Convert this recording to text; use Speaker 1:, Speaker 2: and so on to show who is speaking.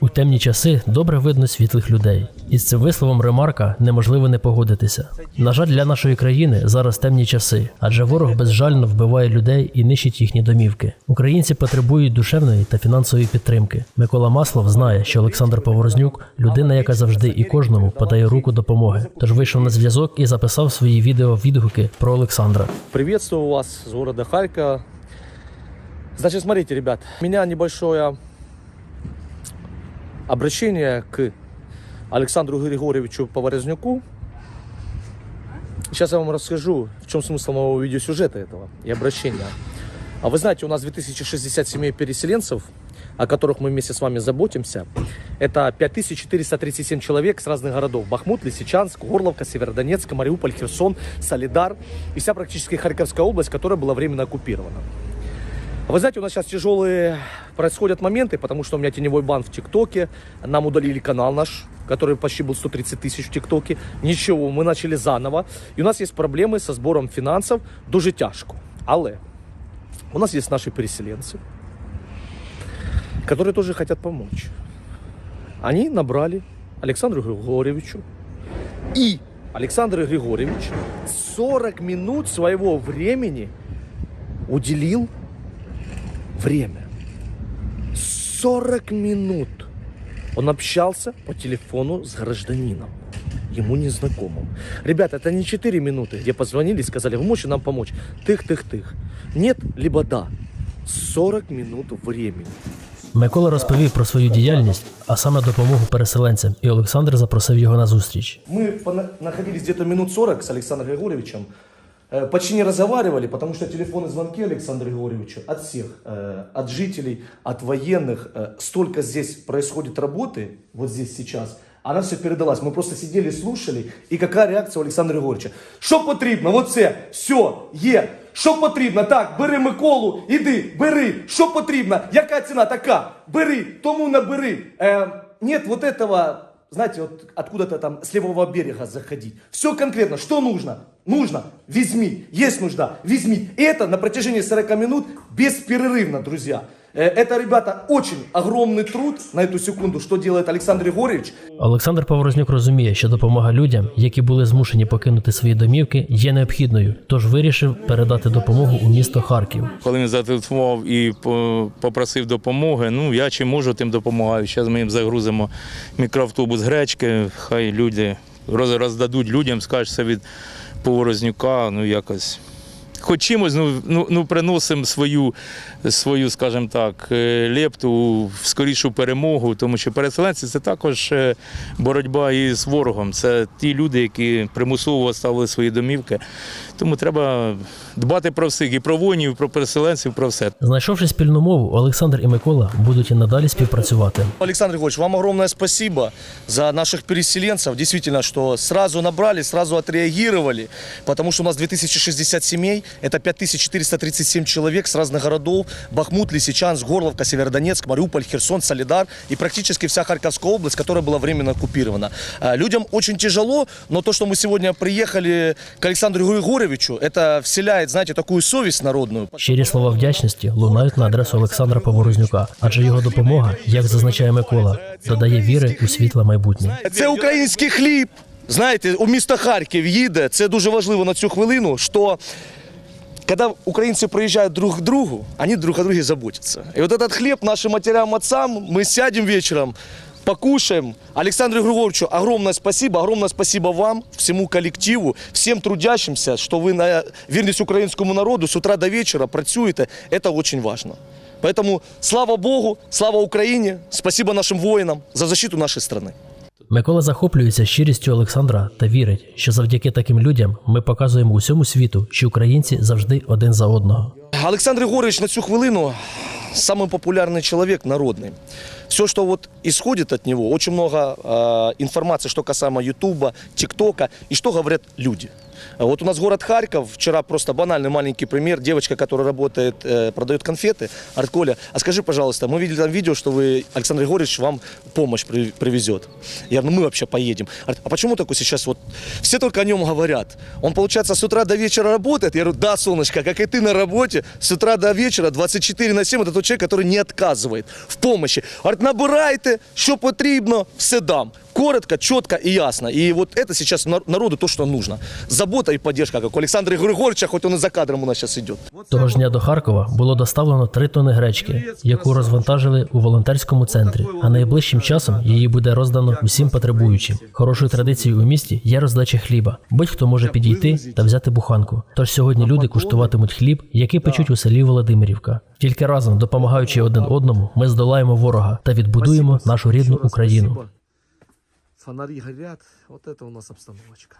Speaker 1: У темні часи добре видно світлих людей. Із цим висловом ремарка неможливо не погодитися. На жаль, для нашої країни зараз темні часи, адже ворог безжально вбиває людей і нищить їхні домівки. Українці потребують душевної та фінансової підтримки. Микола Маслов знає, що Олександр Поворознюк людина, яка завжди і кожному подає руку допомоги. Тож вийшов на зв'язок і записав свої відео відгуки про Олександра.
Speaker 2: Приветствую вас с города Харькова. Значит, смотрите, ребят, у меня небольшое обращение к Александру Григорьевичу Поворознюку. Сейчас я вам расскажу, в чем смысл моего видеосюжета этого и обращения. А вы знаете, у нас 2060 семей переселенцев, о которых мы вместе с вами заботимся. Это 5437 человек с разных городов. Бахмут, Лисичанск, Горловка, Северодонецк, Мариуполь, Херсон, Солидар и вся практически Харьковская область, которая была временно оккупирована. Вы знаете, у нас сейчас тяжелые происходят моменты, потому что у меня теневой бан в ТикТоке, нам удалили канал наш, который почти был 130 тысяч в ТикТоке. Ничего, мы начали заново. И у нас есть проблемы со сбором финансов, дуже тяжко. Але у нас есть наши переселенцы, которые тоже хотят помочь. Они набрали Александру Григорьевичу и Александр Григорьевич 40 минут своего времени уделил время. 40 минут он общался по телефону с гражданином, ему незнакомым. Ребята, это не 4 минуты, где позвонили и сказали, вы можете нам помочь? Тых-тых-тых. Нет, либо да. 40 минут времени.
Speaker 1: Микола розповів про свою діяльність, а саме допомогу переселенцям, і Олександр запросив його на зустріч.
Speaker 2: Мы пона- находились где-то минут 40 с Александром Григорьевичем. Э, Почти не разговаривали, потому что телефонные звонки Александру Григорьевичу от всех, э, от жителей, от военных. э, Столько здесь происходит работы, вот здесь сейчас. Она все передалась. Мы просто сидели, слушали. И какая реакция у Олександра Григорьевича? Що потрібно? Вот це, все, є. Що потрібно? Так, бери Миколу, іди, бери. Що потрібно? Яка ціна така? Бери, тому набери. Е, нет вот этого знаете, вот откуда-то там с левого берега заходить. Все конкретно, что нужно? Нужно, возьми, есть нужда, возьми. И это на протяжении 40 минут бесперерывно, друзья. Э, Это, ребята, очень огромный труд на эту секунду, что делает Александр Григорьевич.
Speaker 1: Олександр Поворознюк розуміє, що допомога людям, які були змушені покинути свої домівки, є необхідною, тож вирішив передати допомогу у місто Харків.
Speaker 3: Коли він зателефонував і по- попросив допомоги, ну я чим можу, тим допомагаю. Зараз ми їм загрузимо мікроавтобус гречки, хай люди роз- роздадуть людям, скажуть, це від поворознюка, ну якось. Хоч чимось ну, ну, ну, приносимо свою, свою, скажімо так, е, лепту в скорішу перемогу, тому що переселенці це також е, боротьба із ворогом. Це ті люди, які примусово оставили свої домівки. Тому треба дбати про всіх, і про воїнів, і про переселенців, про все.
Speaker 1: Знайшовши спільну мову, Олександр і Микола будуть і надалі співпрацювати.
Speaker 2: Александр Григорьевич, вам огромное спасибо за наших переселенцев. Действительно, что сразу набрали, сразу отреагировали. Потому что у нас 2060 семей, это 5437 человек с разных городов. Бахмут, Лисичанск, Горловка, Северодонецк, Мариуполь, Херсон, Солидар и практически вся Харьковская область, которая была временно оккупирована. А, Людям очень тяжело, но то, что мы сегодня приехали к Александру Григорьевичу, это вселяет, знаете, такую совесть народную.
Speaker 1: Щирі слова вдячності лунають на адресу Олександра Поворознюка, адже його допомога, як зазначає Микола, додає віри у світле майбутнє.
Speaker 2: Це український хліб. Знаєте, у місто Харків їде. Це дуже важливо на цю хвилину, що когда украинцы приезжают друг к другу, они друг о друге заботятся. И вот этот хлеб нашим матерям, отцам, мы сядем вечером, покушаем. Александру Григорьевичу огромное спасибо, огромное спасибо вам, всему коллективу, всем трудящимся, что вы на вірність українському народу с утра до вечера працюєте. Это очень важно. Поэтому слава Богу, слава Україні, спасибо нашим воїнам за защиту нашої страны.
Speaker 1: Микола захоплюється щирістю Олександра та вірить, що завдяки таким людям ми показуємо усьому світу, що українці завжди один за одного.
Speaker 2: Олександр Григорьевич на цю хвилину самый популярный человек народный. Все, что вот исходит от него, очень много э, информации, что касаемо Ютуба, ТикТока и что говорят люди. А Вот у нас город Харьков, вчера просто банальный маленький пример, девочка, которая работает, э, продает конфеты, говорит, Коля, а скажи, пожалуйста, мы видели там видео, что вы, Александр Григорьевич вам помощь при- привезет. Я говорю, ну мы вообще поедем. А почему такой сейчас вот, все только о нем говорят. Он, получается, с утра до вечера работает? Я говорю, да, солнышко, как и ты на работе, с утра до вечера 24 на 7, это тот человек, который не отказывает в помощи. Говорит, набирайте, що потрібно, все дам. Коротко, четко и ясно. И вот это сейчас нар- народу то, что нужно. Забота и поддержка, как у Александра Григорьевича, хоть он и за кадром у нас сейчас идет.
Speaker 1: Того ж дня до Харкова було доставлено 3 тони гречки, яку розвантажили у волонтерському центрі. А найближчим часом її буде роздано усім потребуючим. Хорошою традицією у місті є роздача хліба. Будь-хто може підійти та взяти буханку. Тож сьогодні люди куштуватимуть хліб, який печуть у селі Володимирівка. Тільки разом, допомагаючи один одному, ми здолаємо ворога та відбудуємо нашу рідну Україну.
Speaker 2: Фонари горят, вот это у нас обстановочка.